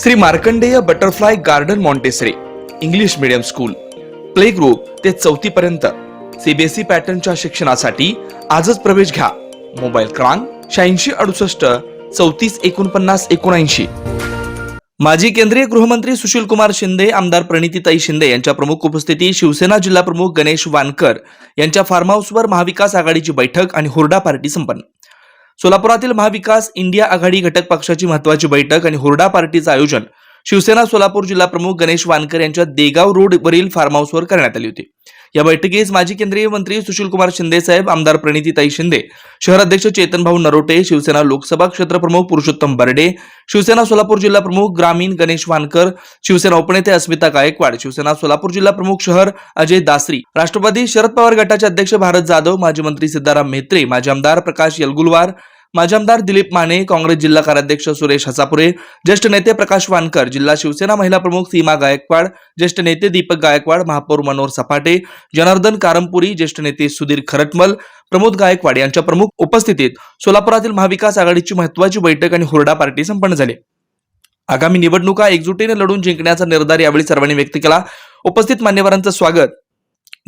Shri Markandeya butterfly garden Montessori English medium school. Play group ते चौथी पर्यंत. CBSE पॅटर्नच्या शिक्षणासाठी आजच प्रवेश घ्या. मोबाईल क्रमांक शहाऐंशी अडुसष्ट चौतीस एकोणपन्नास एकोणऐंशी. माजी केंद्रीय गृहमंत्री सुशील कुमार शिंदे आमदार प्रणितीताई शिंदे यांच्या प्रमुख उपस्थिती शिवसेना जिल्हा प्रमुख गणेश वानकर यांच्या फार्म हाऊसवर महाविकास आघाडीची बैठक आणि हुरडा पार्टी संपन्न. सोलापुरातील महाविकास इंडिया आघाडी घटक पक्षाची महत्वाची बैठक आणि हुरडा पार्टीचं आयोजन शिवसेना सोलापूर जिल्हा प्रमुख गणेश वानकर यांच्या देगाव रोड वरील फार्म हाऊसवर करण्यात आली होती. या बैठकीस माजी केंद्रीय मंत्री सुशीलकुमार शिंदे साहेब आमदार प्रणितीताई शिंदे शहराध्यक्ष चेतनभाऊ नरोटे शिवसेना लोकसभा क्षेत्र प्रमुख पुरुषोत्तम बर्डे शिवसेना सोलापूर जिल्हा प्रमुख ग्रामीण गणेश वानकर शिवसेना उपनेते अस्मिता गायकवाड शिवसेना सोलापूर जिल्हा प्रमुख शहर अजय दासरी राष्ट्रवादी शरद पवार गटाचे अध्यक्ष भारत जाधव माजी मंत्री सिद्धाराम म्हेत्रे माजी आमदार प्रकाश यलगुलवार माजी आमदार दिलीप माने काँग्रेस जिल्हा कार्याध्यक्ष सुरेश हसापुरे ज्येष्ठ नेते प्रकाश वानकर जिल्हा शिवसेना महिला प्रमुख सीमा गायकवाड ज्येष्ठ नेते दीपक गायकवाड महापौर मनोहर सपाटे जनार्दन कारमपुरी ज्येष्ठ नेते सुधीर खरटमल प्रमोद गायकवाड यांच्या प्रमुख उपस्थितीत सोलापुरातील महाविकास आघाडीची महत्वाची बैठक आणि हुरडा पार्टी संपन्न झाली. आगामी निवडणुका एकजुटीने लढून जिंकण्याचा निर्धार यावेळी सर्वांनी व्यक्त केला. उपस्थित मान्यवरांचं स्वागत.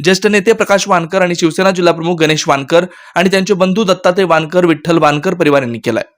ज्येष्ठ नेते प्रकाश वानकर आणि शिवसेना जिल्हा प्रमुख गणेश वानकर आणि त्यांचे बंधू दत्तात्रय वानकर विठ्ठल वानकर परिवार यांनी केलाय.